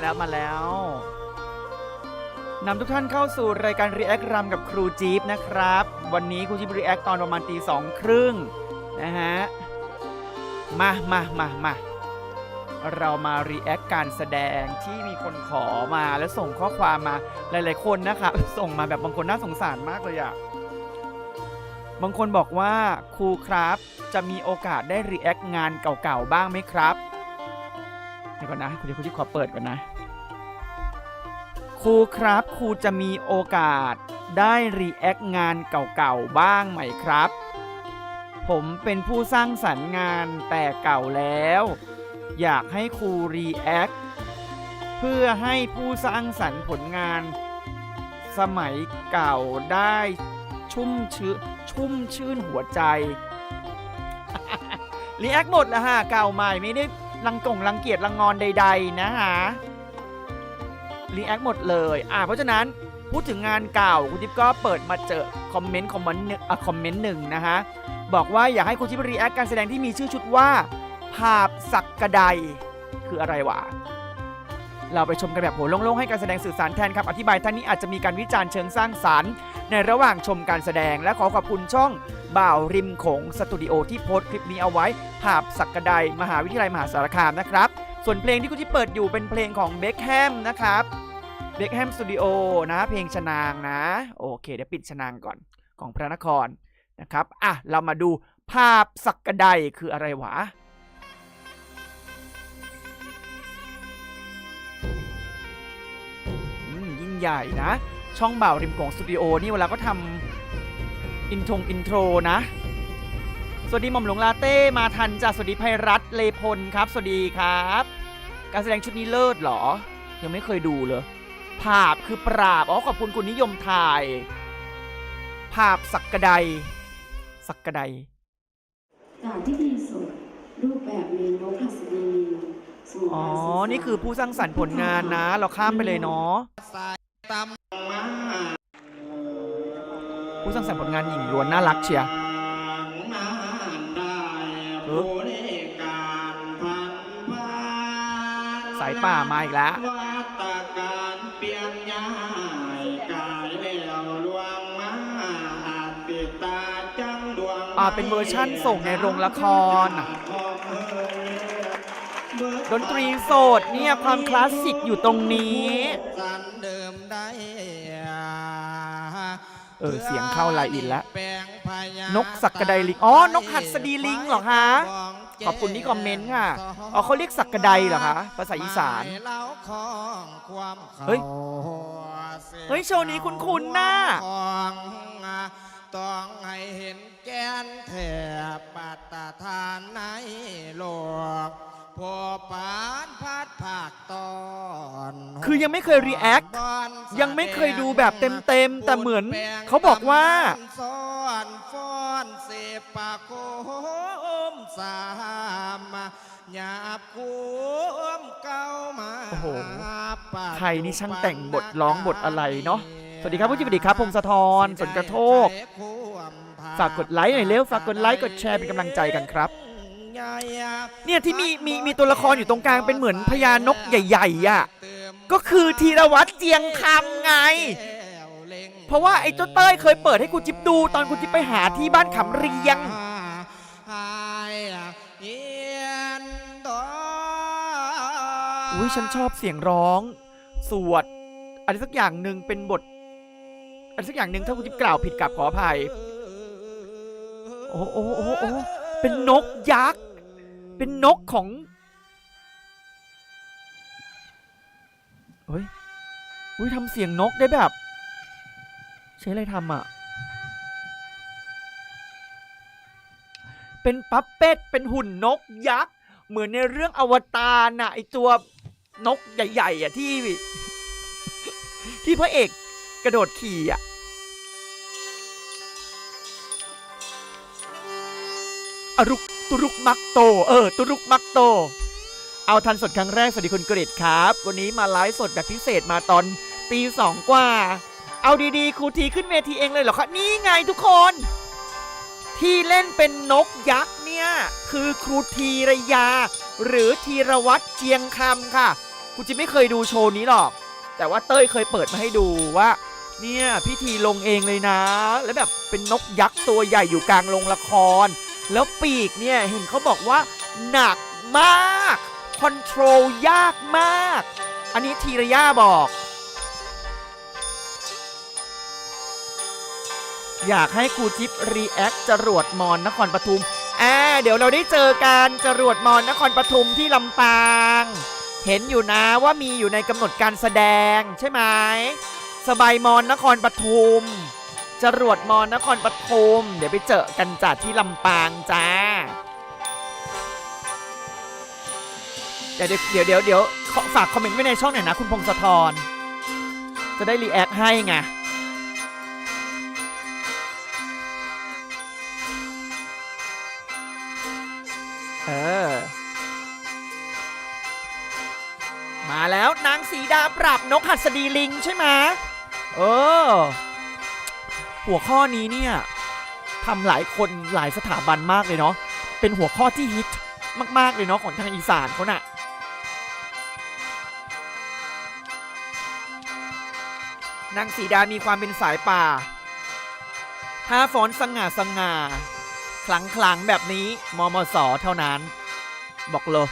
แล้วมาแล้วนำทุกท่านเข้าสู่รายการ React รำกับครูจี๊บนะครับ วันนี้ครูจี๊บ React ตอนประมาณตีสองครึ่งนะฮะ มามามามาเรามา React การแสดงที่มีคนขอมาแล้วส่งข้อความมาหลาย ๆ คนนะครับส่งมาแบบบางคนน่าสงสารมากเลยอะบางคนบอกว่าครูครับจะมีโอกาสได้ React งานเก่า ๆ บ้างไหมครับเดี๋ยวก่อนนะคุณเดี๋ยวคุณที่ขอเปิดก่อนนะ ครูครับครูจะมีโอกาสได้รีแอคงานเก่าๆบ้างไหมครับ ผมเป็นผู้สร้างสรรค์งานแต่เก่าแล้ว อยากให้ครูรีแอคเพื่อให้ผู้สร้างสรรค์ผลงาน สมัยเก่าได้ชุ่มชื้นชุ่มชื่นหัวใจรีแอคหมดแล้วฮะเก่าใหม่ไม่ได้รังกงรังเกียจรังงอนใด ๆ นะฮะ รีแอคหมดเลย อ่า เพราะฉะนั้นพูดถึงงานเก่าคุณทิพย์ก็เปิดมาเจอคอมเมนต์คอมเมนต์หนึ่งอะคอมเมนต์หนึ่งนะฮะ บอกว่าอยากให้คุณทิพย์รีแอคการแสดงที่มีชื่อชุดว่า ภาพสักกระไดคืออะไรวะ เราไปชมกันแบบโหโล่งๆให้การแสดงสื่อสารแทนคำอธิบายท่านนี้อาจจะมีการวิจารณ์เชิงสร้างสรรค์ในระหว่างชมการแสดงและขอขอบคุณช่องบ่าวริมโขงสตูดิโอที่โพสต์คลิปนี้เอาไว้ ภาพสักกระไดมหาวิทยาลัยมหาสารคามนะครับ ส่วนเพลงที่คุณที่เปิดอยู่เป็นเพลงของเบคแฮมนะครับเบคแฮมสตูดิโอนะ เพลงชนางนะ โอเค เดี๋ยวปิดชนางก่อนของพระนครนะครับ อะ เรามาดูภาพสักกระไดคืออะไรวะยิ่งใหญ่นะ ช่องเบ่าริมโขงสตูดิโอนี่เวลาก็ทำอินทงอินโทรนะ สวัสดีหม่อมหลวงลาเต้มาทันจ้ะสวัสดีไพรัตน์เลพลครับ สวัสดีครับ การแสดงชุดนี้เลิศเหรอ ยังไม่เคยดูเลยภาพคือปราบอ๋อขอบคุณคุณนิยมถ่ายภาพสักกระไดสักกระไดจากที่ดีสุดรูปแบบเมนกหัสดีลิงสมุนอ๋อไพรสื่สารนี่คือผู้สร้างสรรค์ผลงานนะ เราข้ามไปเลยเนาะผู้สร้างสรรค์ผลงานหญิงล้วนน่ารักเชียร์เออ สายป่ามาอีกแล้ววัตการเปลี่ยนย้ายกายแล้วลวงมาอาจติดตาจังดวงอ่าเป็นเวอร์ชั่นส่งในโรงละคร ดนตรีโสดเนี่ยความคลาสสิกอยู่ตรงนี้สันเดิมได้เออเสียงเข้าลายอินแล้วแปลงพญา นกสักกระไดลิง อ๋อ นกหัดสดีลิงเหรอคะ ขอบคุณที่คอมเมนต์ค่ะ อ๋อเขาเรียกสักกระไดเหรอคะ ภาษาอีสานเล่าของความเฮ้ยขาเฮ้ย โชว์นี้คุ้นๆน่ะของต้องให้เห็นแกนแถบปัตตาทานในโลก พอปานพัดภาคตอนคือยังไม่เคย react ยังไม่เคยดูแบบเต็มๆ แต่เหมือน เขาบอกว่าซ้อนฟ้อนเสปากโคมสามหยาบคุมเก้ามาโอ้โหปาดใครนี่ช่างแต่งบทร้องบทอะไรเนาะสวัสดีครับผู้จิบดีครับพงศธรสนกระโทกฝากกดไลค์หน่อยเร็วฝากกดไลค์กดแชร์เป็นกำลังใจกันครับ เนี่ยที่มีมีมีตัวละครอยู่ตรงกลางเป็นเหมือนพญานกใหญ่ๆอะก็คือธีรวัตรเจียงคำไง เพราะว่าไอ้เจ้าเต้ยเคยเปิดให้คุณจิ๊บดู ตอนคุณจิ๊บไปหาที่บ้านขำเรียงอุ้ยฉันชอบเสียงร้อง สวดอะไรสักอย่างหนึ่งเป็นบทอะไรสักอย่างหนึ่งถ้าคุณจิ๊บกล่าวผิดกับขออภัยโอ้โหโอ้โหโอ้โหโอ้โห เป็นนกยักษ์ เป็นนกของเฮ้ยอุ้ยทำเสียงนกได้แบบ ใช้อะไรทำอะ เป็นปั๊ปเป็ด เป็นหุ่นนกยักษ์ เหมือนในเรื่องอวตารน่ะไอตัวนกใหญ่ ๆ อะที่ ที่พระเอกกระโดดขี่อะ อรุกตุรุกมักโต เออ ตุรุกมักโต เอาทันสดครั้งแรก สวัสดีคุณกริตครับ วันนี้มาไลฟ์สดแบบพิเศษมาตอนตีสองกว่า เอาดีๆ ครูทีขึ้นเวทีเองเลยเหรอคะ นี่ไงทุกคน ที่เล่นเป็นนกยักษ์เนี่ย คือครูทีระยา หรือธีรวัตรเจียงคำค่ะครูจิไม่เคยดูโชว์นี้หรอก แต่ว่าเต้ยเคยเปิดมาให้ดูว่าเนี่ยพิธีลงเองเลยนะ แล้วแบบเป็นนกยักษ์ตัวใหญ่อยู่กลางโรงละคร แล้วปีกเนี่ยเห็นเขาบอกว่าหนักมากคอนโทรลยากมาก อันนี้ทีระย่าบอก อยากให้ครูจิ๊บรีแอคจรวดมอนนครปฐมอ่าเดี๋ยวเราได้เจอกันจรวดมอนนครปฐมที่ลำปาง เห็นอยู่นะว่ามีอยู่ในกำหนดการแสดงใช่ไหมสบายมอนนครปฐม จรวดมอนนครปฐมเดี๋ยวไปเจอกันจัดที่ลำปางจ้า เดี๋ยวเดี๋ยวเดี๋ยวเดี๋ยวฝากคอมเมนต์ไว้ในช่องหน่อยนะ คุณพงศธรจะได้รีแอคให้ไงเออ มาแล้วนางสีดาปราบนกหัสดีลิงใช่ไหมเออ หัวข้อนี้เนี่ยทำหลายคนหลายสถาบันมากเลยเนาะเป็นหัวข้อที่ฮิตมากๆเลยเนาะของทางอีสานเขาน่ะนางสีดามีความเป็นสายป่าถ้าฟ้อนสง่าสง่าคลังคลังแบบนี้มมสเท่านั้น บอกเลย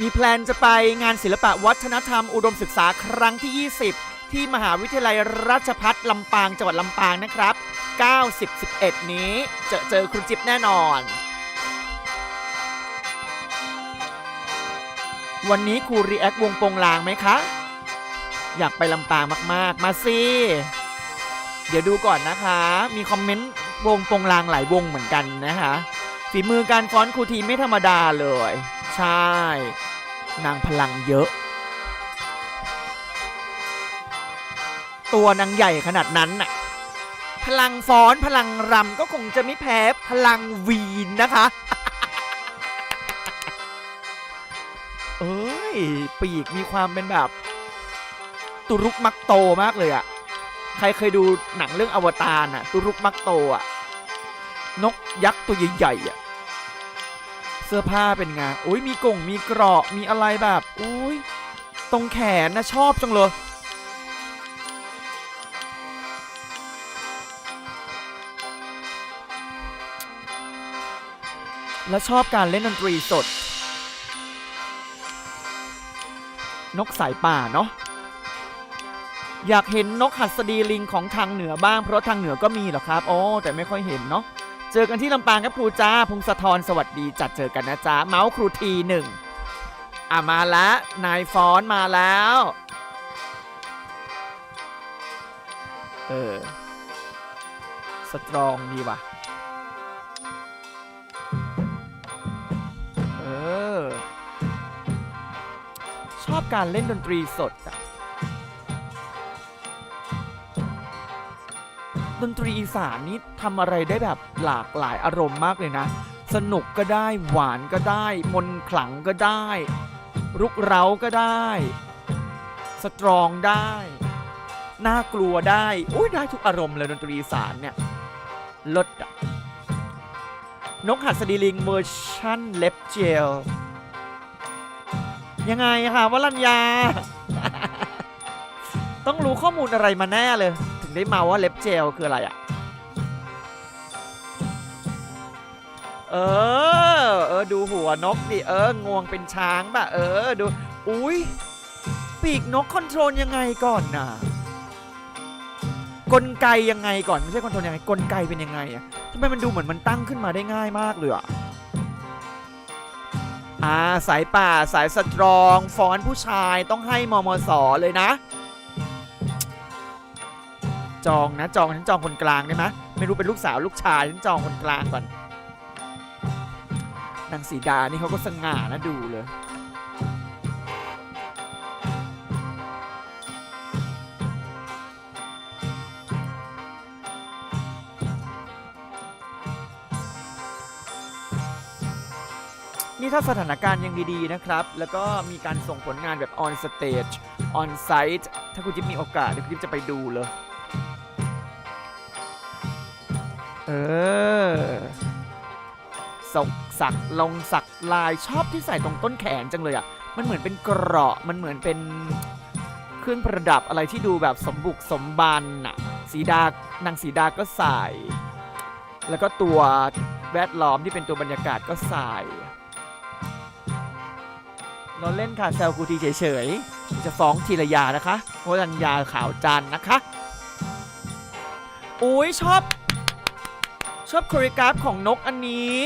มีแพลนจะไปงานศิลปะวัฒนธรรมอุดมศึกษาครั้งที่ 20 ที่มหาวิทยาลัยราชพัฒลำปางจังหวัดลำปางนะครับ 90 11 นี้เจอเจอครูจิ๊บแน่นอน วันนี้ครูรีแอควงโปงลางไหมคะ อยากไปลำปางมากๆ มาสิ เดี๋ยวดูก่อนนะคะ มีคอมเมนต์วงโปงลางหลายวงเหมือนกันนะคะฝีมือการฟ้อนครูทีไม่ธรรมดาเลย ใช่ นางพลังเยอะ ตัวนางใหญ่ขนาดนั้นน่ะพลังฟ้อนพลังรำก็คงจะไม่แพ้พลังวีนนะคะ เอ้ย ปีกมีความเป็นแบบ ตุรุกมักโตมากเลยอะใครเคยดูหนังเรื่องอวตารอะตุรุกมักโตอะนกยักษ์ตัวใหญ่ๆอะเสื้อผ้าเป็นไงอุ้ยมีกงมีเกราะมีอะไรแบบอุ้ยตรงแขนนะชอบจังเลย แล้วชอบการเล่นดนตรีสด นกสายป่าเนาะอยากเห็นนกหัสดีลิงของทางเหนือบ้าง เพราะทางเหนือก็มีเหรอครับ โอ้แต่ไม่ค่อยเห็นเนาะเจอกันที่ลำปางครับครูจ้าพงศธรสวัสดีจัดเจอกันนะจ๊ะเมาส์ครูทีหนึ่งอะมาละนายฟอนมาแล้วเออสตรองดีว่ะ การเล่นดนตรีสดอะดนตรีอีสานนี่ทำอะไรได้แบบหลากหลายอารมณ์มากเลยนะ สนุกก็ได้หวานก็ได้ มนขลังก็ได้ รุกเร้าก็ได้ สตรองได้ น่ากลัวได้อุ้ยได้ทุกอารมณ์เลยดนตรีอีสานเนี่ยลดอะนกหัสดีลิงเวอร์ชั่นเล็บเจล ยังไงอะคะวรัญญา ต้องรู้ข้อมูลอะไรมาแน่เลย ถึงได้มาว่าเล็บเจลคืออะไรอะเออ เออ ดูหัวนกดิเอองวงเป็นช้างป่ะ เออ ดู อุ้ยปีกนกคอนโทรลยังไงก่อนน่ะกลไกยังไงก่อนไม่ใช่คอนโทรลยังไงกลไกเป็นยังไงอะทำไมมันดูเหมือนมันตั้งขึ้นมาได้ง่ายมากเลยอะ อ่าสายป่าสายสตรองฟอนผู้ชายต้องให้มมสเลยนะ จองนะจองฉันจองคนกลางได้ไหมไม่รู้เป็นลูกสาวลูกชายฉันจองคนกลางก่อนนางสีดานี่เขาก็สง่านะดูเลย นี่ถ้าสถานการณ์ยังดีๆนะครับ แล้วก็มีการส่งผลงานแบบ on stage on site ถ้าคุณจิ๊บมีโอกาสเดี๋ยวคุณจิ๊บจะไปดูเลย เออสกสักลงสักลายชอบที่ใส่ตรงต้นแขนจังเลยอะ่ะ มันเหมือนเป็นเกราะ มันเหมือนเป็นเครื่องประดับอะไรที่ดูแบบสมบุกสมบันน่ะ สีดานางสีดาก็ใส่ แล้วก็ตัวแวดล้อมที่เป็นตัวบรรยากาศก็ใส่ เราเล่นค่ะแซวกูทีเฉยๆ จะฟ้องธีรยานะคะวรัญญาขาวจันนะคะ อุ้ยชอบ ชอบโคริกราฟของนกอันนี้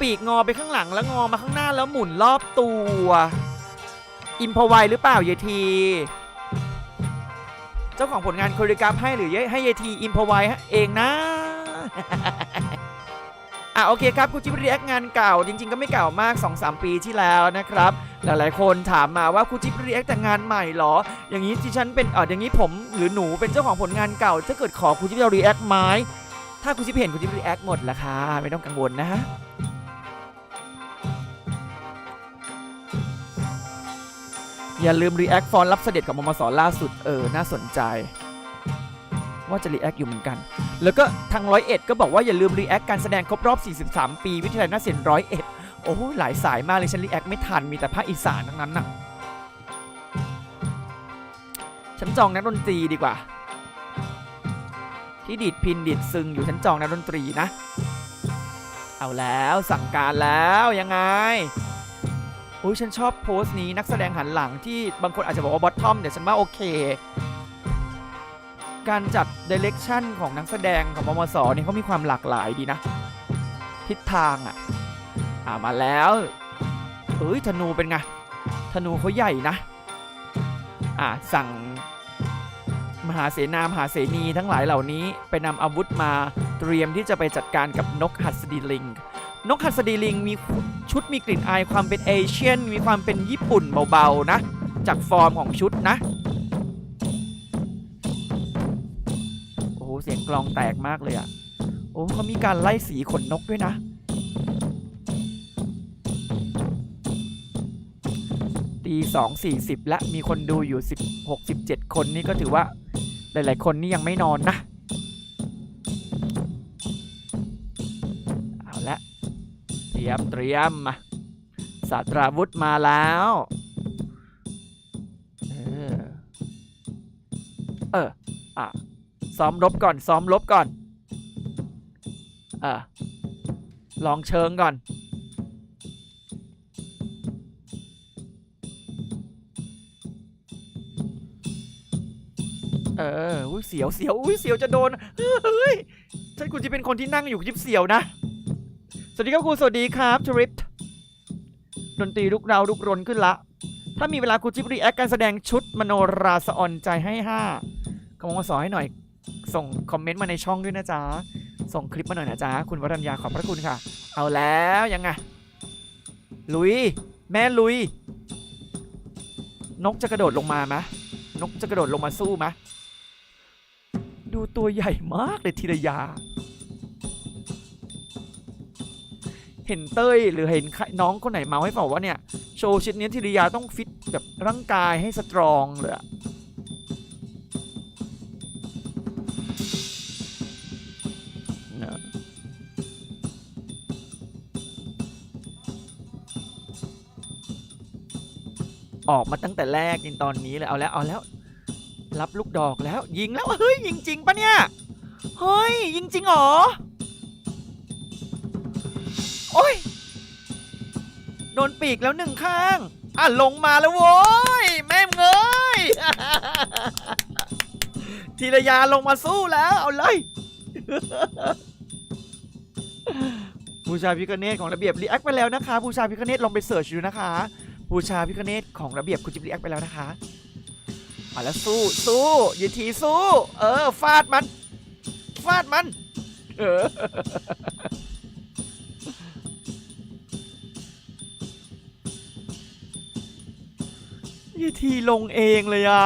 ปีกงอไปข้างหลังแล้วงอมาข้างหน้าแล้วหมุนรอบตัว อิมพอไวหรือเปล่าเยที เจ้าของผลงานโคริกราฟให้หรือให้เยทีอิมพอไวเองนะ อะโอเคครับคุณจิ๊บรีแอคงานเก่า จริง ๆ ก็ไม่เก่ามาก 2-3 ปีที่แล้วนะครับ หลายๆ คนถามมาว่าคุณจิ๊บรีแอคแต่งานใหม่เหรอ อย่างนี้ที่ฉันเป็นเอออย่างนี้ผมหรือหนูเป็นเจ้าของผลงานเก่า ถ้าเกิดขอคุณจิ๊บรีแอคไหมถ้าคุณจิ๊บเห็นคุณจิ๊บรีแอคหมดละค่ะไม่ต้องกังวลนะฮะอย่าลืมรีแอคฟอนรับเสด็จของมมสล่าสุดเออน่าสนใจ ว่าจะรีแอคอยู่เหมือนกัน แล้วก็ทางร้อยเอ็ดก็บอกว่าอย่าลืมรีแอคการแสดงครบรอบ 43 ปี วิทยาลัยนาฏศิลป์ร้อยเอ็ดโอ้โหหลายสายมากเลยฉันรีแอคไม่ทันมีแต่ภาคอีสานทั้งนั้นน่ะฉันจองนักดนตรีดีกว่า ที่ดีดพินดีดซึงอยู่ฉันจองนักดนตรีนะ เอาแล้วสั่งการแล้วยังไงอุ้ยฉันชอบโพสต์นี้นักแสดงหันหลังที่บางคนอาจจะบอกว่าบอททอมแต่ฉันว่าโอเค การจัดเดเ e คชั่นของนักแสดงของมมสเนี่ยเขามีความหลากหลายดีนะ ทิศทางอะอ่ามาแล้วเอ้ยธนูเป็นไงธนูเขาใหญ่นะ อ่าสั่งมหาเสนามหาเสนีทั้งหลายเหล่านี้ไปนำอาวุธมาเตรียมที่จะไปจัดการกับนกหัสดีลิง นกหัสดีลิงมีชุดมีกลิ่นอายความเป็นเอเชียน มีความเป็นญี่ปุ่นเบาๆนะ จากฟอร์มของชุดนะ กลองแตกมากเลยอะ่ะ โอ้เขามีการไล่สีขนนกด้วยนะ ตีสองสี่สิบและมีคนดูอยู่สิบหกสิบเจ็ดคนนี่ก็ถือว่า หลาย ๆ คนนี่ยังไม่นอนนะ เอาละ เตรียมเตรียมมาศาสตราวุธมาแล้วเออเอออะ ซ้อมรบก่อน ซ้อมรบก่อนเออลองเชิงก่อน เอออุ้ยเสียวเสียวอุ้ยเสียวจะโดน เฮ้ยฉันคุณจะเป็นคนที่นั่งอยู่ยิบเสียวนะ สวัสดีครับครูสวัสดีครับทริปดนตรีลุกเราลุกรนขึ้นละ ถ้ามีเวลาครูจิ๊บรีแอคการแสดงชุดมโนราสะออนใจให้ห้าขอมาสอนให้หน่อย ส่งคอมเมนต์มาในช่องด้วยนะจ๊ะ ส่งคลิปมาหน่อยนะจ๊ะ คุณวรัญญาขอบพระคุณค่ะ เอาแล้วยังไง ลุย แม่ลุย นกจะกระโดดลงมาไหมนกจะกระโดดลงมาสู้ไหมดูตัวใหญ่มากเลยธีรยา เห็นเต้ยหรือเห็นใครน้องคนไหนเมาให้บอกว่าเนี่ย โชว์ชิ้นนี้ธีรยาต้องฟิตแบบร่างกายให้สตรองเลยอะ ออกมาตั้งแต่แรกจนตอนนี้เลยเอาแล้วเอาแล้ว รับลูกดอกแล้วยิงแล้วเฮ้ยยิงจริงปะเนี่ยเฮ้ยยิงจริงหรอโอ้ยโดนปีกแล้วหนึ่งข้างอะลงมาแล้วโว้ยแม่เงยธีรยาลงมาสู้แล้วเอาเลยบูชาพิคเนตของระเบียบรีแอคไปแล้วนะคะบูชาพิคเนตลองไปเสิร์ชดูนะคะ บูชาพิคเนตของระเบียบคุณจิบรีแอคไปแล้วนะคะมาแล้วสู้สู้ยีทีสู้ เออฟาดมัน ฟาดมัน เออยี่ทีลงเองเลยอะ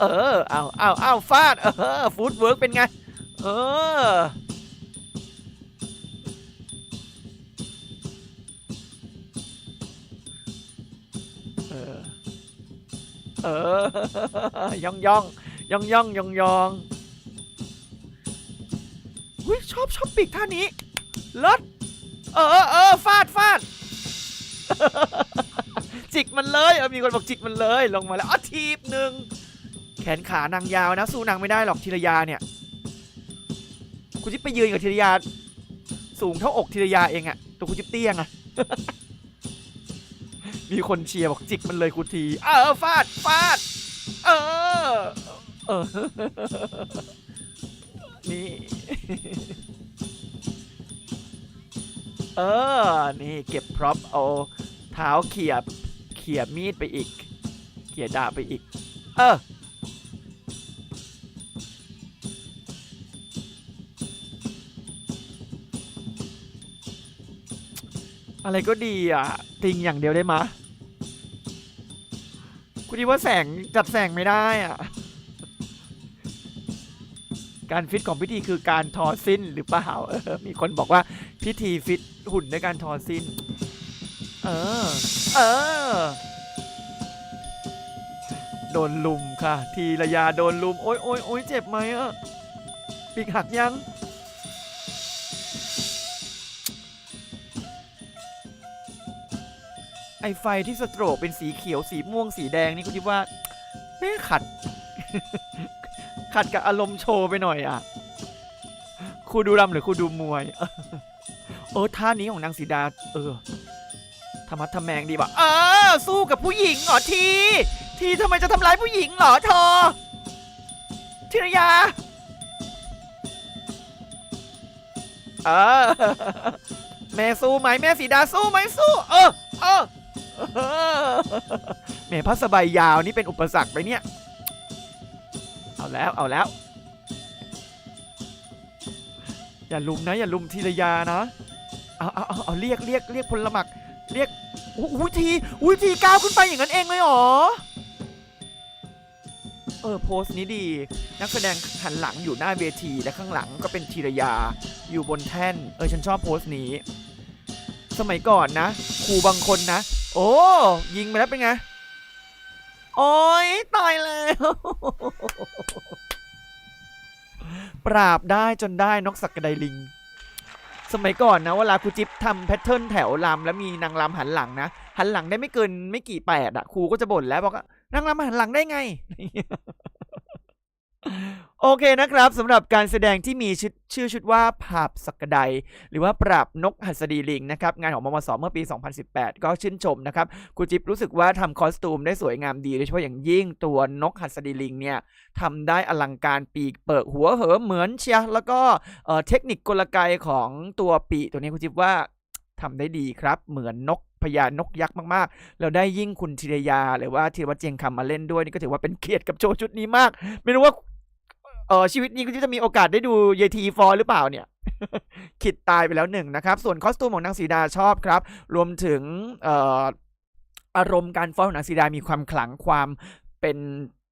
เออเอาเอาเอาฟาด เออ ฟูดเวิร์กเป็นไง เออ เออย่องย่องย่องย่องย่องย่องอุ้ยชอบชอบปีกท่านี้ลิศเออเออเออฟาดฟาดจิกมันเลยเออมีคนบอกจิกมันเลยลงมาแล้วอ๋อทีบหนึ่งแขนขานางยาวนะสู้นางไม่ได้หรอกธีรยาเนี่ยคุณจิ๊บไปยืนกับธีรยาสูงเท่าอกธีรยาเองอะตัวคุณจิ๊บเตี้ยงอะ มีคนเชียร์บอกจิกมันเลยคุณที เออฟาดฟาด เออ เออ นี่ เออ นี่เก็บพร็อพเอาเท้าเขี่ยเขี่ยมีดไปอีก เขี่ยดาบไปอีก เออ อะไรก็ดีอะติงอย่างเดียวได้มะคุณดีว่าแสงจัดแสงไม่ได้อะ การฟิตของพิธีคือการทอสิ้นหรือเปล่าเออมีคนบอกว่าพิธีฟิตหุ่นด้วยการทอสิ้น เออ เออ โดนลุมค่ะ ทีระยาโดนลุม โอ๊ยโอ๊ยโอ๊ยเจ็บไหมอะปีกหักยัง ไอไฟที่สโตรกเป็นสีเขียวสีม่วงสีแดงนี่กูคิดว่าเอ๊ขัด ขัดกับอารมณ์โชว์ไปหน่อยอะครูดูรำหรือครูดูมวย เออท่านี้ของนางสีดา เออธรรมะทำแมงดีว่ะเออสู้กับผู้หญิงเหรอที ทีทำไมจะทำร้ายผู้หญิงเหรอเธอธิรยาเออแม่สู้ไหมแม่สีดาสู้ไหมสู้ เออเออ แหม่พัสบายยาวนี่เป็นอุปสรรคไปเนี่ย เอาแล้วเอาแล้ว อย่าลุมนะ อย่าลุมทีละยานะ เอาเอาเอาเอาเรียกเรียกเรียกพลหมัก เรียกอุ้ยทีอุ้ยทีก้าวขึ้นไปอย่างนั้นเองเลยเหรอ เออโพสต์นี้ดี นักแสดงหันหลังอยู่หน้าเวทีและข้างหลังก็เป็นธีรยาอยู่บนแท่น เออฉันชอบโพสต์นี้ สมัยก่อนนะครูบางคนนะ โอ้ยิงไปแล้วเป็นไง โอ้ยตายแล้ว ปราบได้จนได้นกสักกระไดลิง สมัยก่อนนะเวลาครูจิ๊บทำแพทเทิร์นแถวลำแล้วมีนางลำหันหลังนะ หันหลังได้ไม่เกินไม่กี่แปดอะครูก็จะบ่นแล้วบอกว่านางลำหันหลังได้ไง โอเคนะครับสำหรับการแสดงที่มีชื่อชื่อชุดว่าภาพสักไดหรือว่าปราบนกหัสดีลิงนะครับงานของมมสเมื่อปี 2018 ก็ชื่นชมนะครับครูจิ๊บรู้สึกว่าทำคอสตูมได้สวยงามดีโดยเฉพาะอย่างยิ่งตัวนกหัสดีลิงเนี่ยทำได้อลังการปีกเปิกหัวเหอเหมือนเชียแล้วก็เทคนิคกลไกของตัวปีตัวนี้ครูจิ๊บว่าทำได้ดีครับเหมือนนกพญานกยักษ์มากๆ เราได้ยิ่งคุณธีรยา หรือว่าธีรวัตรเจียงคำมาเล่นด้วยนี่ก็ถือว่าเป็นเกียรติกับโชว์ชุดนี้มาก ไม่รู้ว่า เออชีวิตนี้ก็จะมีโอกาสได้ดูเยทีฟอร์หรือเปล่าเนี่ยคิดตายไปแล้วหนึ่งนะครับ ส่วนคอสตูมของนางสีดาชอบครับ รวมถึงเอ่ออารมณ์การฟ้อนของนางสีดามีความขลังความเป็น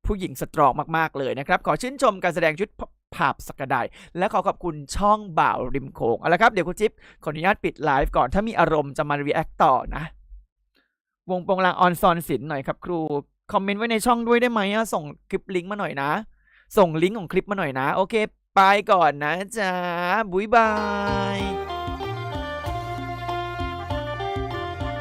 ผู้หญิงสตรองมาก ๆ เลยนะครับ ขอชื่นชมการแสดงชุดภาพสกกระไดและขอขอบคุณช่องบ่าวริมโขงเอาละครับ เดี๋ยวคุณจิ๊บขออนุญาตปิดไลฟ์ก่อนถ้ามีอารมณ์จะมารีแอคต่อนะ วงโปงลางออนซอนศิลป์หน่อยครับครู คอมเมนต์ไว้ในช่องด้วยได้ไหมส่งคลิปลิงก์มาหน่อยนะ ส่งลิงก์ของคลิปมาหน่อยนะ โอเค ไปก่อนนะจ๊ะบุยบาย